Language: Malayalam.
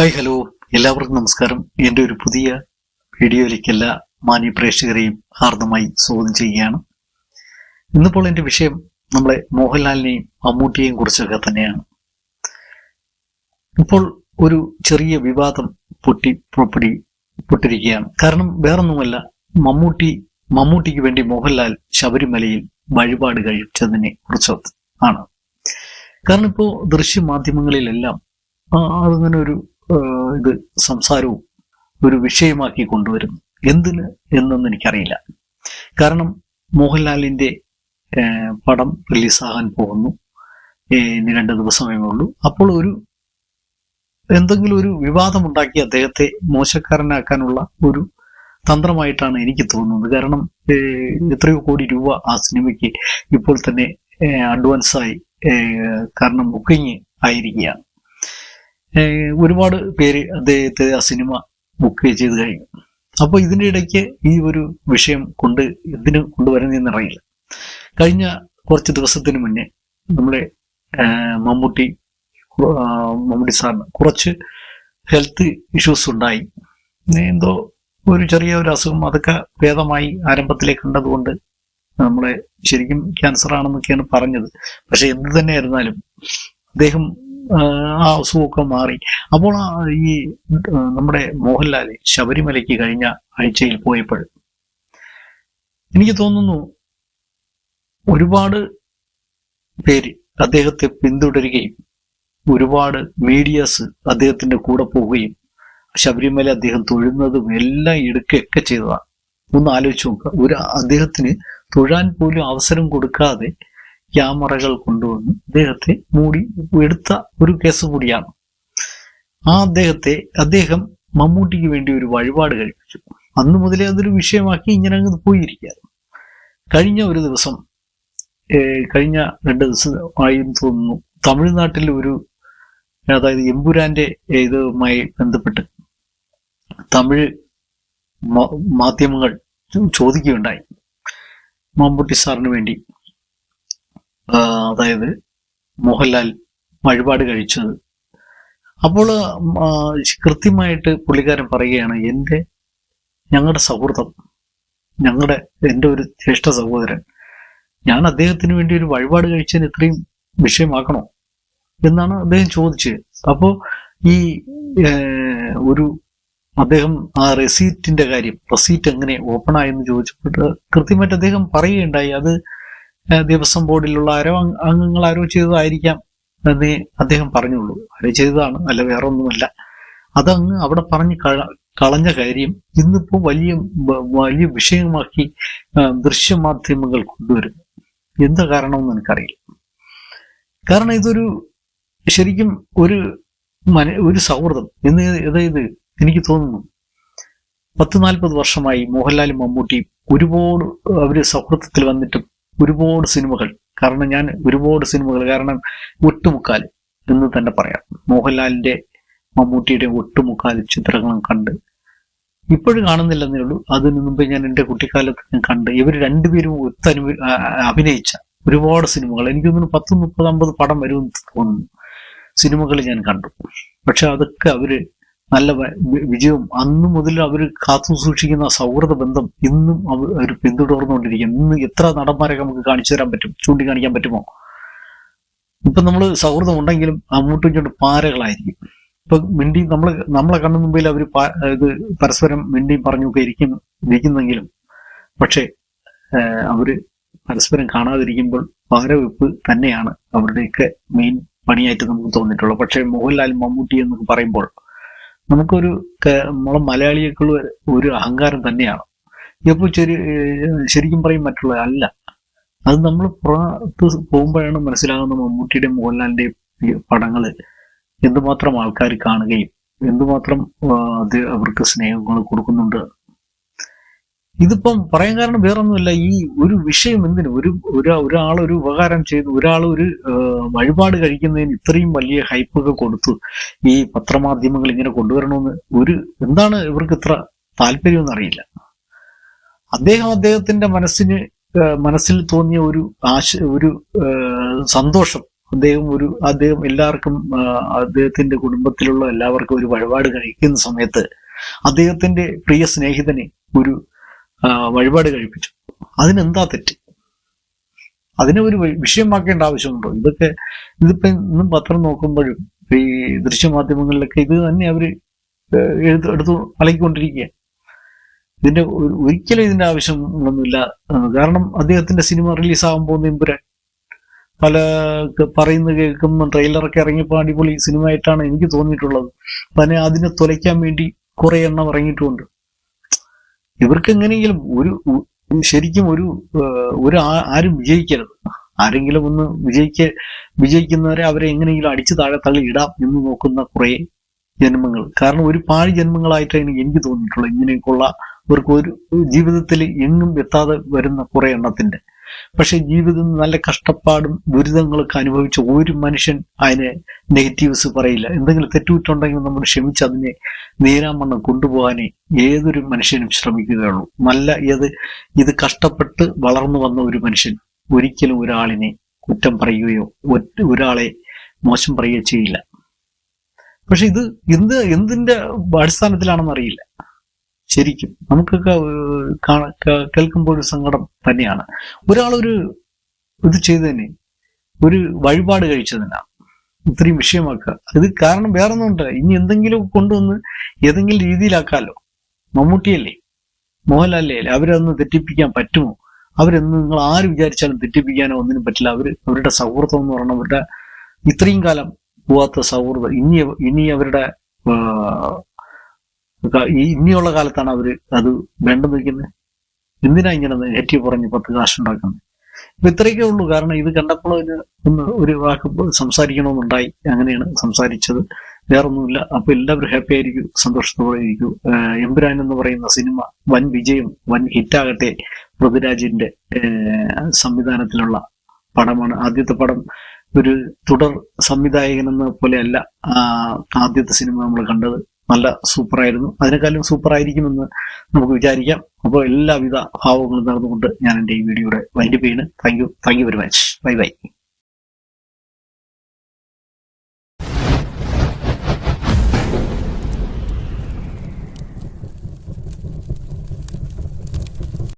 ഹായ് ഹലോ എല്ലാവർക്കും നമസ്കാരം. എന്റെ ഒരു പുതിയ വീഡിയോയിലേക്ക് എല്ലാ മാന്യ പ്രേക്ഷകരെയും ഹാർദമായി സ്വാഗതം ചെയ്യുകയാണ്. ഇന്നിപ്പോൾ എന്റെ വിഷയം നമ്മളെ മോഹൻലാലിനെയും മമ്മൂട്ടിയെയും കുറിച്ചൊക്കെ തന്നെയാണ്. ഇപ്പോൾ ഒരു ചെറിയ വിവാദം പൊട്ടി പുറപ്പെടി പൊട്ടിരിക്കുകയാണ്. കാരണം വേറൊന്നുമല്ല മമ്മൂട്ടി മമ്മൂട്ടിക്ക് വേണ്ടി മോഹൻലാൽ ശബരിമലയിൽ വഴിപാട് കഴിച്ചതിനെ കുറിച്ച് ആണ്. കാരണം ഇപ്പോൾ ദൃശ്യമാധ്യമങ്ങളിലെല്ലാം അതിങ്ങനെ ഒരു ഇത് സംസാരവും ഒരു വിഷയമാക്കി കൊണ്ടുവരുന്നു. എന്തിന് എന്നൊന്നും എനിക്കറിയില്ല. കാരണം മോഹൻലാലിന്റെ ആ, പടം റിലീസാകാൻ പോകുന്നു. ഇനി രണ്ട് ദിവസമേ ഉള്ളൂ. അപ്പോൾ ഒരു എന്തെങ്കിലും ഒരു വിവാദമുണ്ടാക്കി അദ്ദേഹത്തെ മോശക്കാരനാക്കാനുള്ള ഒരു തന്ത്രമായിട്ടാണ് എനിക്ക് തോന്നുന്നത്. കാരണം എത്രയോ കോടി രൂപ ആ സിനിമയ്ക്ക് ഇപ്പോൾ തന്നെ അഡ്വാൻസായി കാരണം ബുക്കിംഗ് ആയിരിക്കുകയാണ്. ഒരുപാട് പേര് അദ്ദേഹത്തെ ആ സിനിമ ബുക്ക് ചെയ്ത് കഴിഞ്ഞു. അപ്പോൾ ഇതിന്റെ ഇടയ്ക്ക് ഈ ഒരു വിഷയം കൊണ്ട് എന്തിന് കൊണ്ടുവരുന്നതെന്ന് അറിയില്ല കഴിഞ്ഞ കുറച്ച് ദിവസത്തിന് മുന്നേ നമ്മുടെ മമ്മൂട്ടി മമ്മൂട്ടി സാറിന് കുറച്ച് ഹെൽത്ത് ഇഷ്യൂസ് ഉണ്ടായി. എന്തോ ഒരു ചെറിയ ഒരു അസുഖം അതൊക്കെ ഭേദമായി ആരംഭത്തിലേക്ക് കണ്ടതുകൊണ്ട് നമ്മളെ ശരിക്കും ക്യാൻസർ ആണെന്നൊക്കെയാണ് പറഞ്ഞത്. പക്ഷെ എന്ത് തന്നെ ആയിരുന്നാലും അദ്ദേഹം ആ, അസുഖമൊക്കെ മാറി. അപ്പോൾ ഈ നമ്മുടെ മോഹൻലാൽ ശബരിമലയ്ക്ക് കഴിഞ്ഞ ആഴ്ചയിൽ പോയപ്പോൾ എനിക്ക് തോന്നുന്നു ഒരുപാട് പേര് അദ്ദേഹത്തെ പിന്തുടരുകയും ഒരുപാട് മീഡിയാസ് അദ്ദേഹത്തിന്റെ കൂടെ പോവുകയും ശബരിമല അദ്ദേഹം തൊഴുന്നതും എല്ലാം എടുക്കുകയൊക്കെ ചെയ്തതാണ്. ഒന്ന് ആലോചിച്ച് നോക്കുക. ഒരു അദ്ദേഹത്തിന് തൊഴാൻ പോലും അവസരം കൊടുക്കാതെ ക്യാമറകൾ കൊണ്ടുവന്ന് അദ്ദേഹത്തെ മൂടി എടുത്ത ഒരു കേസ് കൂടിയാണ്. ആ അദ്ദേഹത്തെ അദ്ദേഹം മമ്മൂട്ടിക്ക് വേണ്ടി ഒരു വഴിപാട് കഴിപ്പിച്ചു. അന്ന് മുതലേ അതൊരു വിഷയമാക്കി ഇങ്ങനെ അങ്ങ് പോയിരിക്കുകയായിരുന്നു കഴിഞ്ഞ ഒരു ദിവസം കഴിഞ്ഞ രണ്ട് ദിവസം ആയി എന്ന് തോന്നുന്നു തമിഴ്നാട്ടിൽ ഒരു അതായത് എമ്പുരാന്റെ ഇതുമായി ബന്ധപ്പെട്ട് തമിഴ് മാധ്യമങ്ങൾ ചോദിക്കുകയുണ്ടായി. മമ്മൂട്ടി സാറിന് വേണ്ടി അതായത് മോഹൻലാൽ വഴിപാട് കഴിച്ചത്. അപ്പോൾ കൃത്യമായിട്ട് പുള്ളിക്കാരൻ പറയുകയാണ് എന്റെ ഞങ്ങളുടെ സൗഹൃദം ഞങ്ങളുടെ എന്റെ ഒരു ജ്യേഷ്ഠ സഹോദരൻ ഞാൻ അദ്ദേഹത്തിന് വേണ്ടി ഒരു വഴിപാട് കഴിച്ചതിന് ഇത്രയും വിഷയമാക്കണോ? എന്നാണ് അദ്ദേഹം ചോദിച്ചത്. അപ്പോൾ ഈ ഒരു അദ്ദേഹം ആ റെസീറ്റിന്റെ കാര്യം റെസീറ്റ് എങ്ങനെ ഓപ്പൺ ആയെന്ന് ചോദിച്ചപ്പോൾ കൃത്യമായിട്ട് അദ്ദേഹം പറയുകയുണ്ടായി. അത് ദേവസ്വം ബോർഡിലുള്ള ആരോ അംഗ- അംഗങ്ങൾ ആരോ ചെയ്തതായിരിക്കാം എന്നേ അദ്ദേഹം പറഞ്ഞുള്ളൂ. ആരോ ചെയ്തതാണ് അല്ല വേറെ ഒന്നുമല്ല അതങ്ങ് അവിടെ പറഞ്ഞ് കള- കളഞ്ഞ കാര്യം ഇന്നിപ്പോ വലിയ വലിയ വിഷയമാക്കി ദൃശ്യമാധ്യമങ്ങൾ കൊണ്ടുവരുന്നു. എന്താ കാരണമെന്ന് എനിക്കറിയില്ല. കാരണം ഇതൊരു ശരിക്കും ഒരു മന ഒരു സൗഹൃദം. എന്ന് അതായത് എനിക്ക് തോന്നുന്നു പത്ത് നാൽപ്പത് വർഷമായി മോഹൻലാലും മമ്മൂട്ടിയും ഒരുപാട് അവർ സൗഹൃദത്തിൽ വന്നിട്ടും ഒരുപാട് സിനിമകൾ. കാരണം ഞാൻ ഒരുപാട് സിനിമകൾ കാരണം ഒട്ടുമുക്കാൽ എന്ന് തന്നെ പറയാം. മോഹൻലാലിന്റെ മമ്മൂട്ടിയുടെ ഒട്ടുമുക്കാൽ ചിത്രങ്ങളും കണ്ട്. ഇപ്പോഴും കാണുന്നില്ലെന്നേ ഉള്ളൂ. അതിനു മുമ്പ് ഞാൻ എന്റെ കുട്ടിക്കാലത്ത് ഞാൻ കണ്ട്. ഇവർ രണ്ടുപേരും ഒത്തനു അഭിനയിച്ച ഒരുപാട് സിനിമകൾ. എനിക്ക് പത്ത് മുപ്പത് അമ്പത് പടം വരുമെന്ന് തോന്നുന്നു. സിനിമകൾ ഞാൻ കണ്ടു. പക്ഷെ അതൊക്കെ അവർ നല്ല വിജയവും. അന്ന് മുതൽ അവർ കാത്തു സൂക്ഷിക്കുന്ന സൗഹൃദ ബന്ധം ഇന്നും അവർ പിന്തുടർന്നുകൊണ്ടിരിക്കുന്നു ഇന്ന് എത്ര നടന്മാരെ നമുക്ക് കാണിച്ചു തരാൻ പറ്റും? ചൂണ്ടിക്കാണിക്കാൻ പറ്റുമോ? ഇപ്പൊ നമ്മൾ സൗഹൃദം ഉണ്ടെങ്കിലും അങ്ങോട്ടും ഇങ്ങോട്ടും പാരകളായിരിക്കും. ഇപ്പൊ മിണ്ടി നമ്മളെ നമ്മളെ കണ്ണു മുമ്പിൽ അവർ ഇത് പരസ്പരം മിണ്ടിയും പറഞ്ഞൊക്കെ ഇരിക്കും ഇരിക്കുന്നെങ്കിലും പക്ഷെ അവർ പരസ്പരം കാണാതിരിക്കുമ്പോൾ പാരവെപ്പ് തന്നെയാണ് അവരുടെയൊക്കെ മെയിൻ പണിയായിട്ട് നമുക്ക് തോന്നിയിട്ടുള്ളത്. പക്ഷെ മോഹൻലാൽ മമ്മൂട്ടി എന്നൊക്കെ പറയുമ്പോൾ നമുക്കൊരു നമ്മളെ മലയാളികൾക്കുള്ള ഒരു അഹങ്കാരം തന്നെയാണ്. ഇപ്പോൾ ചെറിയ ശരിക്കും പറയും മറ്റുള്ള അല്ല. അത് നമ്മൾ പുറത്ത് പോകുമ്പോഴാണ് മനസ്സിലാകുന്ന മമ്മൂട്ടിയുടെ മോഹൻലാലിന്റെ പടങ്ങൾ എന്തുമാത്രം ആൾക്കാർ കാണുകയും എന്തുമാത്രം അത് അവർക്ക് സ്നേഹങ്ങൾ കൊടുക്കുന്നുണ്ട് ഇതിപ്പം പറയാൻ കാരണം വേറൊന്നുമില്ല. ഈ ഒരു വിഷയം എന്തിനു? ഒരു ഒരു ഒരാൾ ഒരു ഉപകാരം ചെയ്തു ഒരാൾ ഒരു വഴിപാട് കഴിക്കുന്നതിന് ഇത്രയും വലിയ ഹൈപ്പൊക്കെ കൊടുത്ത് ഈ പത്രമാധ്യമങ്ങൾ ഇങ്ങനെ കൊണ്ടുവരണമെന്ന് ഒരു എന്താണ് ഇവർക്ക് ഇത്ര താല്പര്യം എന്നറിയില്ല അദ്ദേഹം അദ്ദേഹത്തിന്റെ മനസ്സിന് മനസ്സിൽ തോന്നിയ ഒരു ആശ ഒരു സന്തോഷം. അദ്ദേഹം ഒരു അദ്ദേഹം എല്ലാവർക്കും അദ്ദേഹത്തിന്റെ കുടുംബത്തിലുള്ള എല്ലാവർക്കും ഒരു വഴിപാട് കഴിക്കുന്ന സമയത്ത് അദ്ദേഹത്തിന്റെ പ്രിയ സ്നേഹിതനെ ഒരു വഴിപാട് കഴിപ്പിച്ചു. അതിനെന്താ തെറ്റ്? അതിനെ ഒരു വിഷയമാക്കേണ്ട ആവശ്യമുണ്ടോ? ഇതൊക്കെ ഇതിപ്പോ ഇന്നും പത്രം നോക്കുമ്പോഴും ഈ ദൃശ്യമാധ്യമങ്ങളിലൊക്കെ ഇത് തന്നെ അവർ എഴുത്ത് എടുത്തു അലക്കിക്കൊണ്ടിരിക്കുക ഇതിന്റെ ഒരിക്കലും ഇതിന്റെ ആവശ്യമൊന്നുമില്ല കാരണം അദ്ദേഹത്തിന്റെ സിനിമ റിലീസാകാൻ പോകുന്ന ഇമ്പുര പല പറയുന്ന കേൾക്കുമ്പോൾ ട്രെയിലറൊക്കെ ഇറങ്ങിയപ്പോൾ അടിപൊളി സിനിമ ആയിട്ടാണ് എനിക്ക് തോന്നിയിട്ടുള്ളത്. തന്നെ അതിനെ തുലയ്ക്കാൻ വേണ്ടി കുറെ എണ്ണം ഇറങ്ങിയിട്ടുമുണ്ട് ഇവർക്ക് എങ്ങനെയെങ്കിലും ഒരു ശരിക്കും ഒരു ഒരു ആരും വിജയിക്കരുത്. ആരെങ്കിലും ഒന്ന് വിജയിക്ക വിജയിക്കുന്നവരെ അവരെ എങ്ങനെയെങ്കിലും അടിച്ചു താഴെ തള്ളി ഇടാം എന്ന് നോക്കുന്ന കുറേ ജന്മങ്ങൾ. കാരണം ഒരു പാഴ് ജന്മങ്ങളായിട്ടാണ് എനിക്ക് തോന്നിയിട്ടുള്ളത് ഇങ്ങനെയൊക്കെയുള്ള അവർക്ക് ഒരു ജീവിതത്തിൽ എങ്ങും എത്താതെ വരുന്ന കുറേ എണ്ണത്തിന്റെ പക്ഷെ ജീവിതം നല്ല കഷ്ടപ്പാടും ദുരിതങ്ങളൊക്കെ അനുഭവിച്ച ഒരു മനുഷ്യൻ അതിനെ നെഗറ്റീവ്സ് പറയില്ല. എന്തെങ്കിലും തെറ്റുകുറ്റുണ്ടെങ്കിൽ നമ്മൾ ക്ഷമിച്ച് അതിനെ നേരാമണ്ണം കൊണ്ടുപോകാനേ ഏതൊരു മനുഷ്യനും ശ്രമിക്കുകയുള്ളൂ. നല്ല ഏത് ഇത് കഷ്ടപ്പെട്ട് വളർന്നു വന്ന ഒരു മനുഷ്യൻ ഒരിക്കലും ഒരാളിനെ കുറ്റം പറയുകയോ ഒരാളെ മോശം പറയുകയോ ചെയ്യില്ല. പക്ഷെ ഇത് എന്ത് എന്തിന്റെ അടിസ്ഥാനത്തിലാണെന്ന് അറിയില്ല. ശരിക്കും നമുക്കൊക്കെ കേൾക്കുമ്പോൾ ഒരു സങ്കടം തന്നെയാണ്. ഒരാളൊരു ഇത് ചെയ്തതിന് ഒരു വഴിപാട് കഴിച്ചതിനാ ഇത്രയും വിഷയമാക്കുക. ഇത് കാരണം വേറൊന്നുമുണ്ട്. ഇനി എന്തെങ്കിലും കൊണ്ടുവന്ന് ഏതെങ്കിലും രീതിയിലാക്കാലോ. മമ്മൂട്ടിയല്ലേ? മോഹൻലാലല്ലേ അവരൊന്ന് തെറ്റിപ്പിക്കാൻ പറ്റുമോ? അവരെന്ന് നിങ്ങൾ ആര് വിചാരിച്ചാലും തെറ്റിപ്പിക്കാനോ ഒന്നിനും പറ്റില്ല. അവർ അവരുടെ സൗഹൃദം എന്ന് പറഞ്ഞാൽ അവരുടെ ഇത്രയും കാലം പോവാത്ത സൗഹൃദം. ഇനി ഇനി അവരുടെ ഈ ഇനിയുള്ള കാലത്താണ് അവർ അത് വേണ്ടെന്ന് വെക്കുന്നത് എന്തിനാ ഇങ്ങനെ ഏറ്റവും പറഞ്ഞ് പത്ത് കാശുണ്ടാക്കുന്നത് ഇപ്പൊ ഇത്രയൊക്കെ ഉള്ളൂ. കാരണം ഇത് കണ്ടപ്പോൾ ഒന്ന് ഒരു വാക്ക് സംസാരിക്കണമെന്നുണ്ടായി. അങ്ങനെയാണ് സംസാരിച്ചത്. വേറൊന്നുമില്ല. അപ്പൊ എല്ലാവരും ഹാപ്പി ആയിരിക്കും. സന്തോഷത്തോടെ ഇരിക്കും. എമ്പുരാൻ എന്ന് പറയുന്ന സിനിമ വൻ വിജയം വൻ ഹിറ്റാകട്ടെ പൃഥ്വിരാജിന്റെ സംവിധാനത്തിലുള്ള പടമാണ്. ആദ്യത്തെ പടം ഒരു തുടർ സംവിധായകൻ എന്ന പോലെയല്ല ആദ്യത്തെ സിനിമ നമ്മൾ കണ്ടത്. നല്ല സൂപ്പറായിരുന്നു. അതിനേക്കാളും സൂപ്പർ ആയിരിക്കുമെന്ന് നമുക്ക് വിചാരിക്കാം. അപ്പോൾ എല്ലാവിധ ഭാവങ്ങളും നടന്നുകൊണ്ട് ഞാൻ എന്റെ ഈ വീഡിയോയുടെ വൈൻഡപ്പ് ചെയ്യുന്നത് thank you thank you very much bye bye